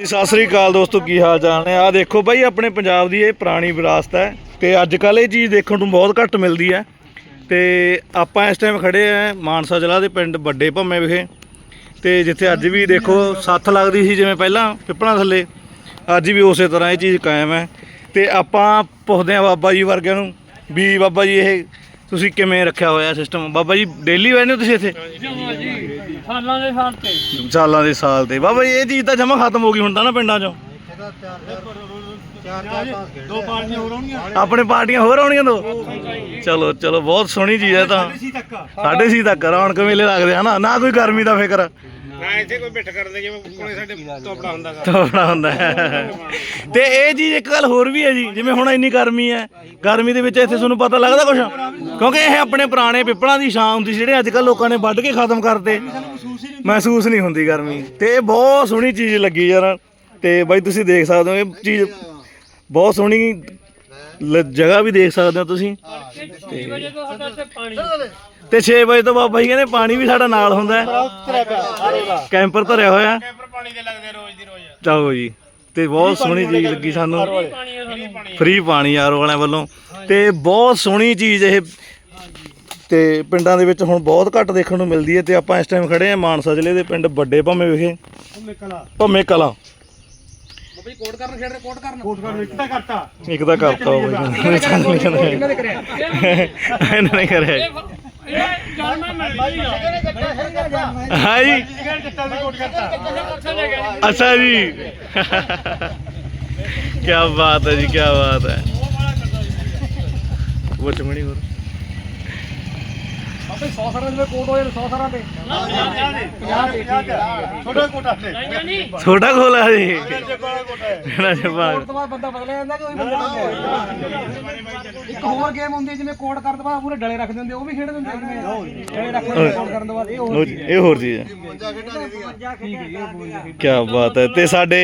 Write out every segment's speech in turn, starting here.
ਸਤਿ ਸ੍ਰੀ ਅਕਾਲ ਦੋਸਤੋ, ਕੀ ਹਾਲ ਚਾਲ ਨੇ? ਆ ਦੇਖੋ ਬਾਈ, ਆਪਣੇ ਪੰਜਾਬ ਦੀ ਇਹ ਪੁਰਾਣੀ ਵਿਰਾਸਤ ਹੈ ਤੇ ਅੱਜ ਕੱਲ ਇਹ ਚੀਜ਼ ਦੇਖਣ ਨੂੰ ਬਹੁਤ ਘੱਟ ਮਿਲਦੀ ਹੈ। ਤੇ ਆਪਾਂ ਇਸ ਟਾਈਮ ਖੜੇ ਆ ਮਾਨਸਾ ਜ਼ਿਲ੍ਹਾ ਦੇ ਪਿੰਡ ਵੱਡੇ ਭੰਮੇ ਵਿਖੇ ਤੇ ਜਿੱਥੇ ਅੱਜ ਵੀ ਦੇਖੋ ਸੱਥ ਲੱਗਦੀ ਸੀ ਜਿਵੇਂ ਪਹਿਲਾਂ ਪਿੱਪਲਾਂ ਥੱਲੇ, ਅੱਜ ਵੀ ਉਸੇ ਤਰ੍ਹਾਂ ਇਹ ਚੀਜ਼ ਕਾਇਮ ਹੈ। ਤੇ ਆਪਾਂ ਪੁੱਛਦੇ ਆ ਬਾਬਾ ਜੀ ਵਰਗਿਆਂ ਨੂੰ ਵੀ ਬਾਬਾ ਜੀ ਇਹ ਤੁਸੀਂ ਕਿਵੇਂ ਰੱਖਿਆ ਹੋਇਆ ਸਿਸਟਮ ਬਾਬਾ ਜੀ ਡੇਲੀ ਬੈਠਦੇ ਹੋ ਤੁਸੀਂ ਇੱਥੇ? ਸਾਲਾਂ ਦੇ ਸਾਲ ਤੇ। ਸਾਲਾਂ ਦੇ ਸਾਲ ਤੇ। ਬਾਬਾ ਜੀ ਇਹ ਚੀਜ਼ ਤਾਂ ਜਮਾ ਖਤਮ ਹੋ ਗਈ ਹੁਣ ਤਾਂ ਨਾ ਪਿੰਡਾਂ 'ਚੋਂ। ਦੋ ਪਾਰਟੀਆਂ ਹੋਰ ਆਉਣਗੀਆਂ। ਆਪਣੇ ਪਾਰਟੀਆਂ ਹੋਰ ਆਉਣੀਆਂ ਦੋ? ਚਲੋ ਚਲੋ ਬਹੁਤ ਸੋਹਣੀ ਚੀਜ਼ ਹੈ ਤਾਂ। ਸਾਡੇ ਸੀ ਤੱਕ। ਰੌਣਕ ਮੇਲੇ ਲੱਗਦੇ ਹਨਾ ਨਾ ਕੋਈ ਗਰਮੀ ਦਾ ਫਿਕਰ। ਨਾ ਇੱਥੇ ਕੋਈ ਬਿੱਠ ਕਰਦੇ ਜਿਵੇਂ ਕੋਲੇ ਸਾਡੇ ਤੋਪੜਾ ਹੁੰਦਾ ਤੋੜਾ ਹੁੰਦਾ। ਹੈ। ਤੇ ਇਹ ਚੀਜ਼ ਇੱਕ ਗੱਲ ਹੋਰ ਵੀ ਹੈ ਜੀ, ਜਿਵੇਂ ਹੁਣ ਇੰਨੀ ਗਰਮੀ ਹੈ, ਗਰਮੀ ਦੇ ਵਿੱਚ ਇੱਥੇ ਤੁਹਾਨੂੰ ਪਤਾ ਲੱਗਦਾ ਕੁਛ? ਕਿਉਂਕਿ ਇਹ ਆਪਣੇ ਪੁਰਾਣੇ ਪਿੱਪਲਾਂ ਦੀ ਛਾਂ ਹੁੰਦੀ ਸੀ, ਜਿਹੜੇ ਅੱਜ ਕੱਲ ਲੋਕਾਂ ਨੇ ਵੱਢ ਕੇ ਖਤਮ ਕਰਤੇ। ਮਹਿਸੂਸ ਨਹੀਂ ਹੁੰਦੀ ਗਰਮੀ। ਤੇ ਇਹ ਬਹੁਤ ਸੋਹਣੀ ਚੀਜ਼ ਲੱਗੀ ਯਾਰ। ਤੇ ਬਾਈ, ਤੁਸੀਂ ਦੇਖ ਸਕਦੇ ਹੋ, ਇਹ ਚੀਜ਼ ਬਹੁਤ ਸੋਹਣੀ ਲ- ਜਗ੍ਹਾ ਵੀ ਦੇਖ ਸਕਦੇ ਹੋ ਤੁਸੀਂ। ਤੇ 6 ਵਜੇ ਤੋਂ ਬਾਬਾ ਜੀ ਕਹਿੰਦੇ ਪਾਣੀ ਵੀ ਸਾਡਾ ਨਾਲ ਹੁੰਦਾ ਹੈ। ਕੈਂਪਰ ਧਰਿਆ ਹੋਇਆ। ਕੈਂਪਰ ਪਾਣੀ ਦੇ ਲੱਗਦੇ ਰੋਜ਼ ਦੀ ਰੋਜ਼ ਚਾਹੋ ਜੀ ਤੇ ਬਹੁਤ ਸੋਹਣੀ ਚੀਜ਼ ਲੱਗੀ ਸਾਨੂੰ। ਫ੍ਰੀ ਪਾਣੀ ਆਰੋ ਵਾਲਿਆਂ ਵੱਲੋਂ। ਤੇ ਬਹੁਤ ਸੋਹਣੀ ਚੀਜ਼ ਇਹ। ਤੇ ਪਿੰਡਾਂ ਦੇ ਵਿੱਚ ਹੁਣ ਬਹੁਤ ਘੱਟ ਦੇਖਣ ਨੂੰ ਮਿਲਦੀ ਹੈ ਤੇ ਆਪਾਂ ਇਸ ਟਾਈਮ ਖੜੇ ਆ ਮਾਨਸਾ ਜ਼ਿਲ੍ਹੇ ਦੇ ਪਿੰਡ ਵੱਡੇ ਭੰਮੇ ਵਿਖੇ ਭੰਮੇ ਕਲਾਂ। ਬਈ ਕੋਟ ਕਰਨ ਖੇਡ ਰਹੇ ਕੋਟ ਕਰਨ। ਕੋਟ ਕਰਨ ਕਿੱਦਾਂ ਕਰਤਾ। ਇੱਕ ਤਾਂ ਕਰਤਾ ਉਹ। ਕਿਹਨਾਂ ਦੇ ਕਰਿਆ? ਇਹਨਾਂ ਨੇ ਕਰਿਆ। ਇਹ ਜਾਨ ਮੈਂ ਹਾਂ ਜੀ। ਕਿਹੜਾ ਜੱਟਾ ਦੀ ਕੋਟ ਕਰਤਾ। ਅੱਛਾ ਜੀ। ਕੀ ਬਾਤ ਹੈ ਜੀ ਕੀ ਬਾਤ ਹੈ। ਉਹ ਚਮੜੀ ਹੋਰ। ਆਪੇ 100 ਸਾਰਾਂ ਦੇ ਕੋਟ ਹੋਏ 100 ਸਾਰਾਂ ਤੇ 50 ਦੇ। ਛੋਟਾ ਕੋਟਾ ਤੇ ਛੋਟਾ ਖੋਲਾ ਜੀ ਕੋਟਾ ਜਿਹੜਾ ਜਵਾਬ ਤੋਂ ਬਾਅਦ ਬੰਦਾ ਬਦਲਿਆ ਜਾਂਦਾ ਕਿ ਉਹੀ ਬੰਦਾ ਇੱਕ ਹੋਰ ਗੇਮ ਹੁੰਦੀ ਹੈ ਜਿਵੇਂ ਕੋਡ ਕਰਨ ਤੋਂ ਬਾਅਦ ਪੂਰੇ ਡਲੇ ਰੱਖ ਦਿੰਦੇ ਉਹ ਵੀ ਖੇਡ ਦਿੰਦੇ ਜਿਵੇਂ ਡਲੇ ਰੱਖ ਦਿੰਦੇ ਕੋਡ ਕਰਨ ਤੋਂ ਬਾਅਦ ਇਹ ਹੋਰ ਇਹ ਹੋਰ ਚੀਜ਼ ਹੈ। ਕੀ ਬਾਤ ਹੈ। ਤੇ ਸਾਡੇ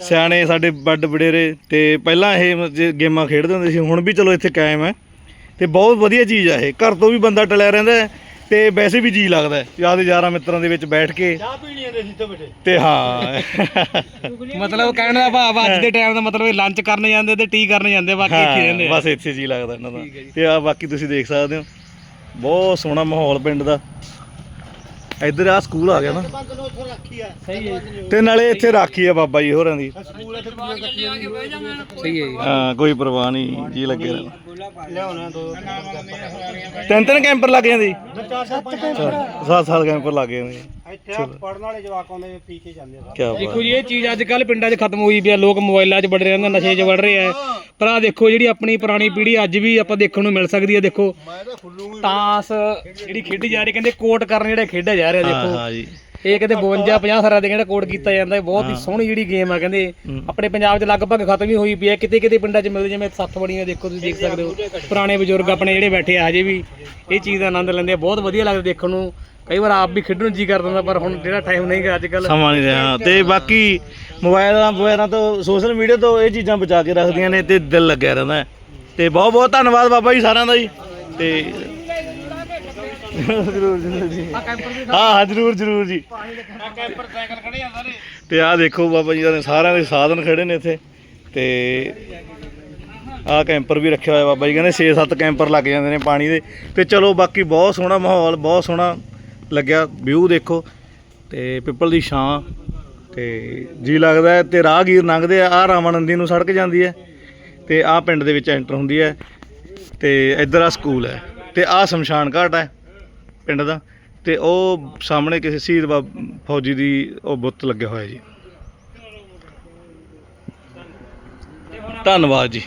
ਸਿਆਣੇ ਸਾਡੇ ਵੱਡ ਵਡੇਰੇ ਤੇ ਪਹਿਲਾਂ ਇਹ ਗੇਮਾਂ ਖੇਡਦੇ ਹੁੰਦੇ ਸੀ ਹੁਣ ਵੀ ਚਲੋ ਇੱਥੇ ਕਾਇਮ ਹੈ। ਤੇ ਬਹੁਤ ਵਧੀਆ ਚੀਜ਼ ਆ ਇਹ। ਘਰ ਤੋਂ ਵੀ ਬੰਦਾ ਟਲਿਆ ਰਹਿੰਦਾ ਹੈ ਤੇ ਵੈਸੇ ਵੀ ਜੀ ਲੱਗਦਾ ਹੈ। ਯਾਦ ਯਾਰਾਂ ਮਿੱਤਰਾਂ ਦੇ ਵਿੱਚ ਬੈਠ ਕੇ। ਚਾਹ ਪੀਣੀ ਹੈ ਸੀ ਤੋਂ ਬੇਟੇ ਤੇ ਹਾਂ। ਮਤਲਬ ਕਹਿਣ ਦਾ ਭਾਵ ਅੱਜ ਦੇ ਟਾਈਮ ਦਾ ਮਤਲਬ ਇਹ ਲੰਚ ਕਰਨ ਜਾਂਦੇ ਤੇ ਟੀ ਕਰਨ ਜਾਂਦੇ ਬਾਕੀ ਇੱਥੇ ਹੀ ਰਹਿੰਦੇ ਹਾਂ, ਬਸ ਇੱਥੇ ਜੀ ਲੱਗਦਾ ਇਹਨਾਂ ਦਾ। ਤੇ ਆ ਬਾਕੀ ਤੁਸੀਂ ਦੇਖ ਸਕਦੇ ਹੋ। ਬਹੁਤ ਸੋਹਣਾ ਮਾਹੌਲ ਪਿੰਡ ਦਾ। ਇੱਧਰ ਆ ਸਕੂਲ ਆ ਗਿਆ ਨਾ। ਸਹੀ ਹੈ ਤੇ ਨਾਲੇ ਇੱਥੇ ਰਾਖੀ ਆ ਬਾਬਾ ਜੀ ਹੋਰਾਂ ਦੀ। ਸਹੀ ਹੈ ਹਾਂ ਕੋਈ ਪਰਵਾਹ ਨਹੀਂ ਜੀ ਲੱਗੇ ਰਹਿਣਾ। ਲਿਆਉਣਾ ਦੋ। ਤਿੰਨ ਤਿੰਨ ਕੈਂਪਰ ਲੱਗ ਜਾਂਦੇ ਚਾਰ ਚਾਰ ਪੰਜ ਸੱਤ ਸਾਲ ਕੈਂਪਰ ਲੱਗ ਜਾਂਦੇ ਇੱਥੇ ਪੜਨ ਵਾਲੇ ਜਵਾਕ ਆਉਂਦੇ ਪੀ ਕੇ ਜਾਂਦੇ ਕੀ ਬਾਤ। ਦੇਖੋ ਜੀ ਇਹ ਚੀਜ਼ ਅੱਜ ਕੱਲ ਪਿੰਡਾਂ 'ਚ ਖਤਮ ਹੋਈ ਪਈ ਆ ਲੋਕ ਮੋਬਾਈਲਾਂ 'ਚ ਵੜ ਰਹੇ ਨੇ ਨਸ਼ੇ 'ਚ ਵੜ ਰਹੇ ਆ। ਪਰ ਆ ਦੇਖੋ ਜਿਹੜੀ ਆਪਣੀ ਪੁਰਾਣੀ ਪੀੜ੍ਹੀ ਅੱਜ ਵੀ ਆਪਾਂ ਦੇਖਣ ਨੂੰ ਮਿਲ ਸਕਦੀ ਹੈ ਦੇਖੋ। ਤਾਸ ਜਿਹੜੀ ਖੇਡੀ ਜਾ ਰਹੀ ਕਹਿੰਦੇ ਕੋਟ ਕਰਨ ਜਿਹੜਾ ਖੇਡਿਆ ਜਾ ਰਿਹਾ ਦੇਖੋ। ਹਾਂ ਜੀ। ਇਹ ਕਹਿੰਦੇ 52 50 ਸਾਲਾਂ ਦੇ ਕਹਿੰਦੇ ਕੋਟ ਕੀਤਾ ਜਾਂਦਾ ਹੈ ਬਹੁਤ ਹੀ ਸੋਹਣੀ ਜਿਹੜੀ ਗੇਮ ਆ ਕਹਿੰਦੇ। ਆਪਣੇ ਪੰਜਾਬ 'ਚ ਲਗਭਗ ਖਤਮ ਹੀ ਹੋਈ ਪਈ ਹੈ ਕਿਤੇ ਕਿਤੇ ਪਿੰਡਾਂ 'ਚ ਮਿਲਦੀ ਜਿਵੇਂ ਸੱਤ ਬੜੀਆਂ ਦੇਖੋ ਤੁਸੀਂ ਦੇਖ ਸਕਦੇ ਹੋ। ਪੁਰਾਣੇ ਬਜ਼ੁਰਗ ਆਪਣੇ ਜਿਹੜੇ ਬੈਠੇ ਆ ਹਜੇ ਵੀ ਇਹ ਚੀਜ਼ ਦਾ ਆਨੰਦ ਲੈਂਦੇ ਆ। ਬਹੁਤ ਵਧੀਆ ਲੱਗਦਾ ਦੇਖਣ ਨੂੰ। ਕਈ ਵਾਰ ਆਪ ਵੀ ਖੇਡਣ ਨੂੰ ਜੀ ਕਰ ਦਿੰਦਾ ਪਰ ਹੁਣ ਜਿਹੜਾ ਟਾਈਮ ਨਹੀਂ ਗਾ ਅੱਜ ਕੱਲ ਸਮਾਂ ਨਹੀਂ ਰਿਹਾ। ਤੇ ਬਾਕੀ ਮੋਬਾਈਲਾਂ ਵਗੈਰਾ ਤੋਂ ਸੋਸ਼ਲ ਮੀਡੀਆ ਤੋਂ ਇਹ ਚੀਜ਼ਾਂ ਬਚਾ ਕੇ ਰੱਖਦੀਆਂ ਨੇ ਤੇ ਦਿਲ ਲੱਗਿਆ ਰਹਿੰਦਾ ਹੈ। ਤੇ ਬਹੁਤ ਬਹੁਤ ਧੰਨਵਾਦ ਬਾਬਾ ਜੀ ਸਾਰਿਆਂ ਦਾ ਜੀ। ਤੇ ਜ਼ਰੂਰ ਜ਼ਰੂਰ ਜੀ ਹਾਂ ਹਾਂ, ਜ਼ਰੂਰ ਜ਼ਰੂਰ ਜੀ। ਕੈਂਪਰ ਸਾਈਕਲ ਖੜੇ ਆ ਸਾਰੇ ਤੇ ਆਹ ਦੇਖੋ ਬਾਬਾ ਜੀ ਦੇ ਸਾਰਿਆਂ ਦੇ ਸਾਧਨ ਖੜੇ ਨੇ ਇੱਥੇ। ਤੇ ਆਹ ਕੈਂਪਰ ਵੀ ਰੱਖਿਆ ਹੋਇਆ ਬਾਬਾ ਜੀ, ਕਹਿੰਦੇ 6-7 ਕੈਂਪਰ ਲੱਗ ਜਾਂਦੇ ਨੇ ਪਾਣੀ ਦੇ। ਤੇ ਚਲੋ ਬਾਕੀ ਬਹੁਤ ਸੋਹਣਾ ਮਾਹੌਲ, ਬਹੁਤ ਸੋਹਣਾ ਲੱਗਿਆ, ਵਿਊ ਦੇਖੋ। ਤੇ ਪਿੱਪਲ ਦੀ ਛਾਂ, ਤੇ ਜੀ ਲੱਗਦਾ ਹੈ ਤੇ ਰਾਹਗੀਰ ਲੰਘਦੇ ਆ। ਆਹ ਰਾਮਾਨੰਦੀ ਨੂੰ ਸੜਕ ਜਾਂਦੀ ਹੈ ਤੇ ਆਹ ਪਿੰਡ ਦੇ ਵਿੱਚ ਐਂਟਰ ਹੁੰਦੀ ਹੈ। ਤੇ ਇੱਧਰ ਆ ਸਕੂਲ ਹੈ ਤੇ ਆਹ ਸ਼ਮਸ਼ਾਨ ਘਾਟ ਹੈ। ਪਿੰਡ ਦਾ ਤੇ ਉਹ ਸਾਹਮਣੇ ਕਿਸੇ ਸ਼ਹੀਦ ਬਾਬ- ਫੌਜੀ ਦੀ ਉਹ ਬੁੱਤ ਲੱਗਿਆ ਹੋਇਆ ਜੀ। ਧੰਨਵਾਦ ਜੀ।